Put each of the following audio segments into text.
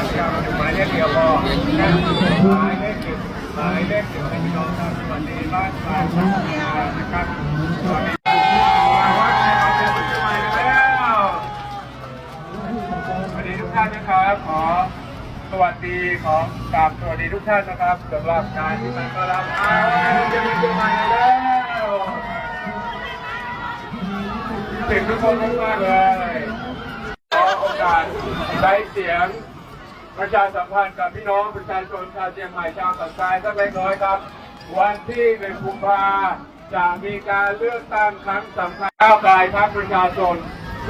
ามยาวหมายเลขเดียวพอหมายเลขหนึ่งหมายเลขหนึ่งให้พี่น้องทราบสวัสดีบ้านบ้านนะครับสวัสดีทุกท่านนะครับ ขอสวัสดีของกราบสวัสดีทุกท่านนะครับสำหรับการที่มาต้อนรับอ้าวเดือนปีใหม่แล้วถึงทุกคนมากเลยขอโอกาสใช้เสียง ประชาสัมพันธ์กับพี่น้องประชาชนชาวเชียงใหม่ชาวสันทรายสักเล็กน้อยครับ วันที่หนึ่งกุมภาจะมีการเลือกตั้งครั้งสำคัญก้าวไกลพรรคประชาชน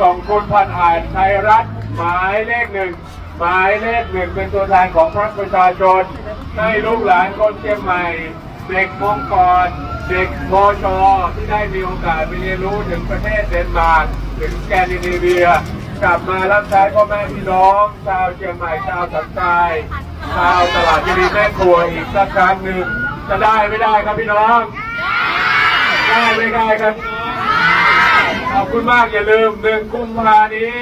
ส่งคุณพันอ่านไทยรัฐหมายเลขหนึ่งหมายเลขหนึ่งเป็นตัวแทนของพรรคประชาชน ให้ลูกหลานคนเชียงใหม่ เด็กมงกรเด็กโมชที่ได้มีโอกาสไปเรียนรู้ถึงประเทศเดนมาร์กถึงแกนดิเนเวีย กลับมารับใช้พ่อแม่พี่น้อง ชาวเชียงใหม่ชาวสันทรายชาวตลาดยีรีแม่ครัวอีกสักครั้งหนึ่งจะได้ไม่ได้ครับพี่น้อง ได้ไม่ได้ครับ ขอบคุณมากอย่าลืมหนึ่งกุมภานี้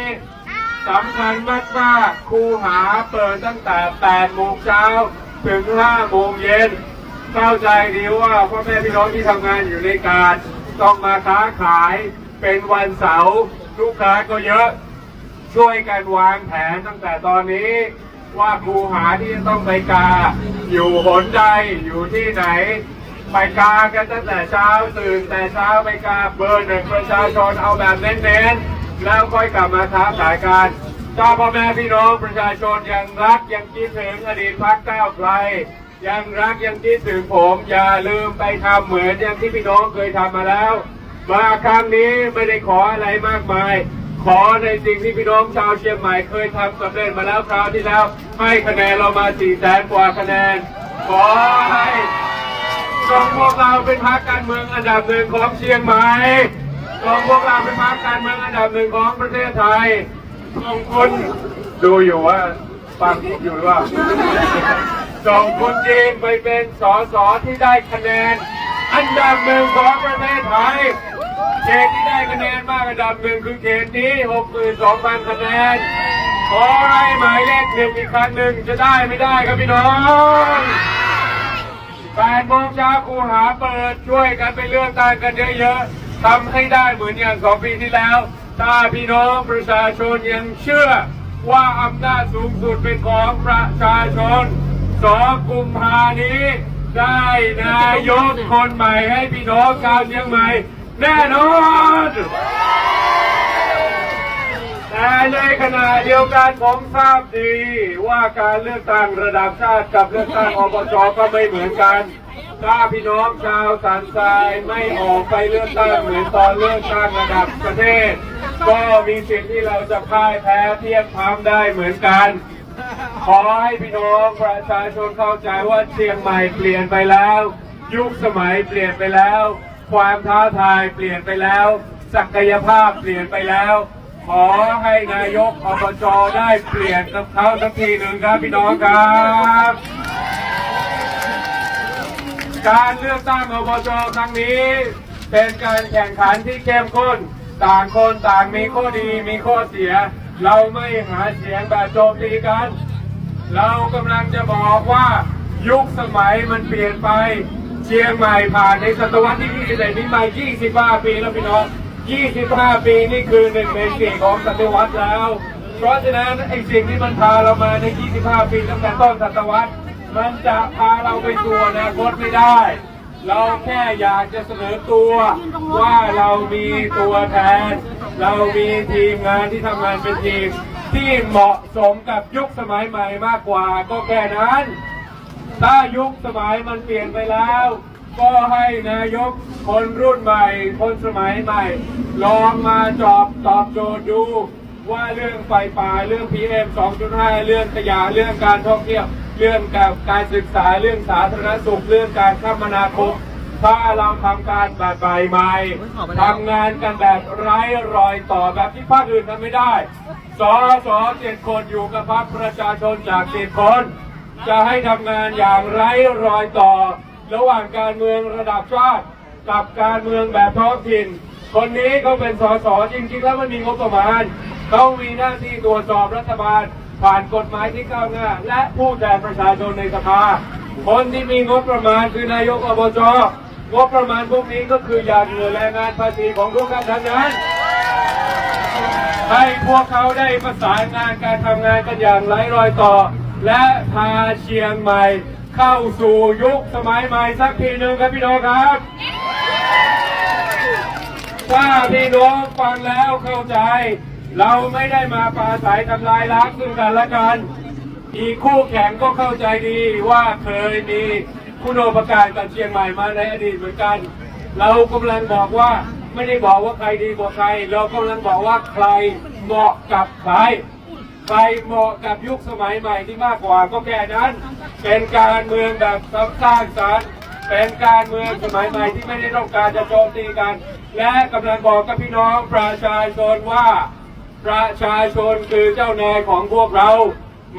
สำคัญมากมากครูหาเปิดตั้งแต่8โมงเช้าถึง5โมงเย็นเข้าใจดีว่าพ่อแม่พี่น้องที่ทำงานอยู่ในการ ต้องมาค้าขายเป็นวันเสาร์ลูกค้าก็เยอะ ช่วยกันวางแผนตั้งแต่ตอนนี้ว่าครูหาที่จะต้องไปกา อยู่หนใดอยู่ที่ไหน ไปกากันตั้งแต่เช้าตื่นแต่เช้าไปกาเบอร์หนึ่งประชาชนเอาแบบเน้นๆแล้วค่อยกลับมาท้าขายกันถ้าพ่อแม่พี่น้องประชาชนยังรักยังคิดถึงอดีตพักก้าวไกลยังรักยังคิดถึงผมอย่าลืมไปทำเหมือนอย่างที่พี่น้องเคยทำมาแล้ว มาครั้งนี้ไม่ได้ขออะไรมากมาย ขอในสิ่งที่พี่น้องชาวเชียงใหม่เคยทำสำเร็จมาแล้วคราวที่แล้ว ให้คะแนนเรามา4แสนกว่าคะแนน ขอให้ส่งพวกเราเป็นพรรคการเมืองอันดับหนึ่งของเชียงใหม่ส่งพวกเราเป็นพรรคการเมืองอันดับหนึ่งของประเทศไทยส่งคุณดูอยู่ว่าฟังอยู่หรือว่าส่งคุณจีนไปเป็นสสที่ได้คะแนน อันดับหนึ่งของประเทศไทย เขตที่ได้คะแนนมากอันดับหนึ่งคือเขตนี้62,000คะแนน ขอให้หมายเลขหนึ่งอีกครั้งหนึ่งจะได้ไม่ได้ครับพี่น้อง8โมงเช้าครูหาเปิดช่วยกันไปเลือกตั้งกันเยอะๆทำให้ได้เหมือนอย่างสองปีที่แล้ว ถ้าพี่น้องประชาชนยังเชื่อว่าอำนาจสูงสุดเป็นของประชาชนสองกุมภานี้ ได้นายกคนใหม่ให้พี่น้องชาวเชียงใหม่ แน่นอน แต่ในขณะเดียวกันผมทราบดีว่าการเลือกตั้งระดับชาติกับเลือกตั้งอบจก็ไม่เหมือนกัน ถ้าพี่น้องชาวสันทรายไม่ออกไปเลือกตั้งเหมือนตอนเลือกตั้งระดับประเทศ ก็มีสิทธิ์ที่เราจะพ่ายแพ้เทียบพร้ำได้เหมือนกันขอให้พี่น้องประชาชนเข้าใจว่าเชียงใหม่เปลี่ยนไปแล้ว ยุคสมัยเปลี่ยนไปแล้ว ความท้าทายเปลี่ยนไปแล้ว ศักยภาพเปลี่ยนไปแล้ว ขอให้นายกอบจได้เปลี่ยนกับเขาสักทีหนึ่งครับพี่น้องครับ การเลือกตั้งอบจครั้งนี้ เป็นการแข่งขันที่เข้มข้นต่างคนต่างมีข้อดีมีข้อเสีย เราไม่หาเสียงแบบโจมตีกัน เรากำลังจะบอกว่ายุคสมัยมันเปลี่ยนไป เชียงใหม่ผ่านในศตวรรษที่21นี้มา 25 ปีแล้วพี่น้อง 25 ปีนี่คือหนึ่งในสี่ของศตวรรษแล้ว เพราะฉะนั้นไอ้สิ่งที่มันพาเรามาใน 25 ปีตั้งแต่ต้นศตวรรษ มันจะพาเราไปสู่อนาคตไม่ได้ เราแค่อยากจะเสนอตัวว่าเรามีตัวแทน เรามีทีมงานที่ทำงานเป็นทีม ที่เหมาะสมกับยุคสมัยใหม่มากกว่าก็แค่นั้น ถ้ายุคสมัยมันเปลี่ยนไปแล้ว ก็ให้นายกคนรุ่นใหม่ คนสมัยใหม่ ลองมาจอบตอบโจทย์ดูว่าเรื่องไฟป่าเรื่อง PM 2.5 เรื่องขยะเรื่องการท่องเที่ยว เรื่องการการศึกษาเรื่องสาธารณสุขเรื่องการคมนาคมถ้าเราทำการแบบใหม่ๆทำงานกันแบบไร้รอยต่อแบบที่ภาคอื่นทำไม่ได้ สอสอเจ็ดคนอยู่กับพรรคประชาชนจากเจ็ดคน จะให้ทำงานอย่างไร้รอยต่อ ระหว่างการเมืองระดับชาติกับการเมืองแบบท้องถิ่น คนนี้เขาเป็นสสจริง ๆ แล้วมันมีงบประมาณเขามีหน้าที่ตรวจสอบรัฐบาล ผ่านกฎหมายที่ก้าวหน้า และผู้แทนประชาชนในสภา คนที่มีงบประมาณคือนายกอบจงบประมาณพวกนี้ก็คือยาเหงื่อแรงงานภาษีของทุกท่านทั้งนั้นให้พวกเขาได้ประสานงานการทำงานกันอย่างไร้รอยต่อ และพาเชียงใหม่ เข้าสู่ยุคสมัยใหม่สักทีหนึ่งครับพี่น้องครับ ถ้าพี่น้องฟังแล้วเข้าใจ เราไม่ได้มาปราศัยทำลายล้างซึ่งกันและกัน อีกคู่แข่งก็เข้าใจดีว่าเคยมีคุณโอปการกับเชียงใหม่มาในอดีตเหมือนกัน เรากำลังบอกว่าไม่ได้บอกว่าใครดีกว่าใคร เรากำลังบอกว่าใครเหมาะกับใคร ใครเหมาะกับยุคสมัยใหม่ที่มากกว่าก็แค่นั้น เป็นการเมืองแบบสร้างสรรค์เป็นการเมืองสมัยใหม่ที่ไม่ได้ต้องการจะโจมตีกัน และกำลังบอกกับพี่น้องประชาชนว่าประชาชนคือเจ้านายของพวกเรา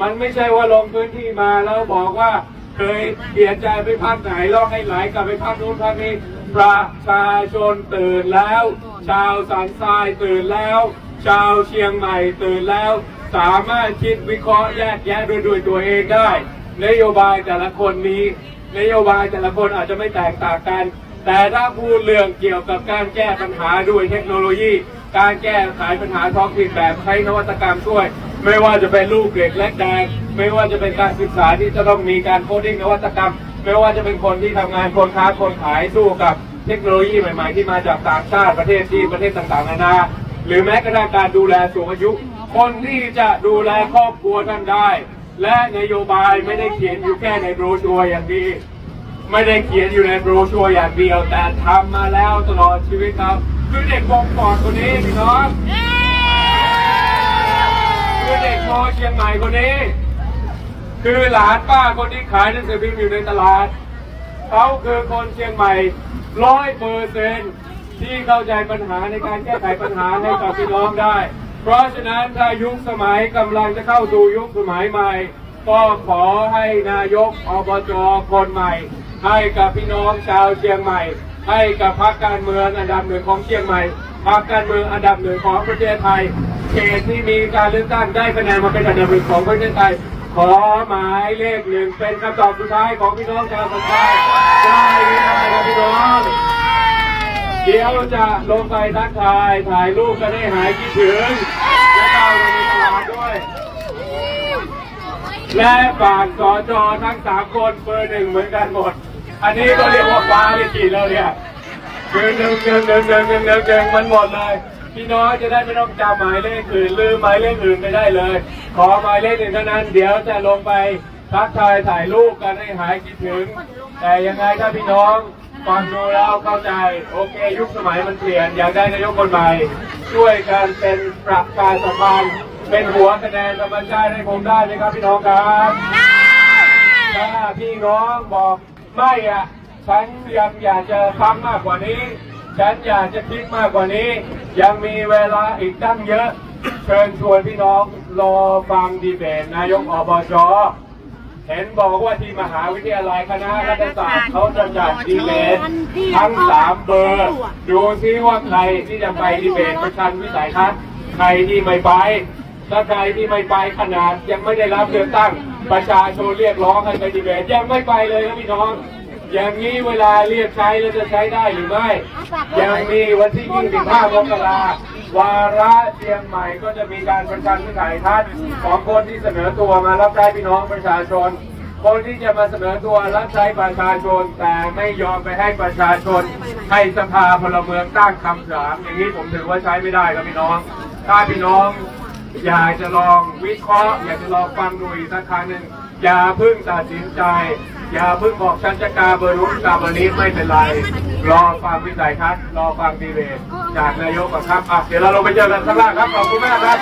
มันไม่ใช่ว่าลงพื้นที่มาแล้วบอกว่าเคยเปลี่ยนใจไปพักไหนลองให้ไหลกลับไปพักนู้นพักนี้ประชาชนตื่นแล้ว ชาวสันทรายตื่นแล้ว ชาวเชียงใหม่ตื่นแล้ว สามารถคิดวิเคราะห์แยกแยะด้วยด้วยตัวเองได้ นโยบายแต่ละคนมีนโยบายแต่ละคนอาจจะไม่แตกต่างกัน แต่ถ้าพูดเรื่องเกี่ยวกับการแก้ปัญหาด้วยเทคโนโลยี การแก้ไขปัญหาท้องถิ่นแบบใช้นวัตกรรมช่วย ไม่ว่าจะเป็นลูกเด็กและแดงไม่ว่าจะเป็นการศึกษาที่จะต้องมีการโคดิ้งนวัตกรรม ไม่ว่าจะเป็นคนที่ทำงานคนค้าคนขายสู้กับเทคโนโลยีใหม่ ๆ ที่มาจากต่างชาติประเทศจีนประเทศต่างๆนานาหรือแม้กระทั่งการดูแลสูงอายุ คนที่จะดูแลครอบครัวท่านได้ และนโยบายไม่ได้เขียนอยู่แค่ในโบรชัวร์อย่างดีไม่ได้เขียนอยู่ในโบรชัวร์อย่างเดียว แต่ทำมาแล้วตลอดชีวิตครับ คือเด็กวงปอดคนนี้พี่น้องคือเด็กมอเชียงใหม่คนนี้ คือหลานป้าคนที่ขายหนังสือพิมพ์อยู่ในตลาดเขาคือคนเชียงใหม่ร้อยเปอร์เซนที่เข้าใจปัญหาในการแก้ไขปัญหาให้กับพี่น้องได้ เพราะฉะนั้นถ้ายุคสมัยกำลังจะเข้าสู่ยุคสมัยใหม่ ก็ขอให้นายกอบจคนใหม่ ให้กับพี่น้องชาวเชียงใหม่ ให้กับพรรคการเมืองอันดับหนึ่งของเชียงใหม่พรรคการเมืองอันดับหนึ่งของประเทศไทยเขตที่มีการเลือกตั้งได้คะแนนมาเป็นอันดับหนึ่งของประเทศไทย ขอหมายเลขหนึ่งเป็นคำตอบสุดท้ายของพี่น้องชาวสันทายได้ไม่ได้ครับพี่น้อง เดี๋ยวจะลงไปทักทาย ถ่ายรูปกันให้หายคิดถึง และเข้าไปในตลาดด้วย และฝากสอจอทั้งสามคนเบอร์หนึ่งเหมือนกันหมด อันนี้ก็เรียกว่าฟ้าลิขิตแล้วเนี่ยคือหนึ่งหนึ่งหนึ่งหนึ่งหนึ่งหนึ่งหนึ่งมันหมดเลย พี่น้อยจะได้ไม่ต้องจำหมายเลขอื่นลืมหมายเลขอื่นไปได้เลย ขอหมายเลขหนึ่งเท่านั้น เดี๋ยวจะลงไปทักทายถ่ายรูปกันให้หายคิดถึง แต่ยังไงถ้าพี่น้อง ฟังดูแล้วเข้าใจ โอเค ยุคสมัยมันเปลี่ยน อยากได้นายกคนใหม่ ช่วยกันเป็นประกาศสัมพันธ์เป็นหัวคะแนนธรรมชาติให้ผมได้ไหมครับพี่น้องครับถ้าพี่น้องบอกไม่อะ ฉันยังอยากจะฟังมากกว่านี้ ฉันอยากจะคิดมากกว่านี้ ยังมีเวลาอีกตั้งเยอะ เชิญชวนพี่น้องรอฟังดีเบตนายกอบจ เห็นบอกว่าที่มหาวิทยาลัยคณะรัฐศาสตร์เขาจะจัดดีเบตทั้งสามเบอร์ ดูซิว่าใครที่จะไปดีเบตประชันวิสัยทัศน์ใครที่ไม่ไปถ้าใครที่ไม่ไปขนาดยังไม่ได้รับเลือกตั้งประชาชนเรียกร้องให้ไปดีเบตยังไม่ไปเลยนะพี่น้อง อย่างนี้เวลาเรียกใช้แล้วจะใช้ได้หรือไม่ยังมีวันที่25มกรา วาระเชียงใหม่ก็จะมีการประชันวิสัยทัศน์ของคนที่เสนอตัวมารับใช้พี่น้องประชาชน คนที่จะมาเสนอตัวรับใช้ประชาชน แต่ไม่ยอมไปให้ประชาชน ให้สภาพลเมืองตั้งคำถามอย่างนี้ผมถือว่าใช้ไม่ได้ครับพี่น้อง ถ้าพี่น้อง อยากจะลองวิเคราะห์ อยากจะลองฟังดูอีกสักครั้งหนึ่ง อย่าเพิ่งตัดสินใจ อย่าเพิ่งบอกฉันจะกาเบอร์นู้นกาเบอร์นี้ไม่เป็นไร รอฟังวิสัยทัศน์รอฟังดีเบตจากนายกก่อนครับอะเดี๋ยวเราลงไปเจอกันข้างล่างครับขอบคุณมากครับ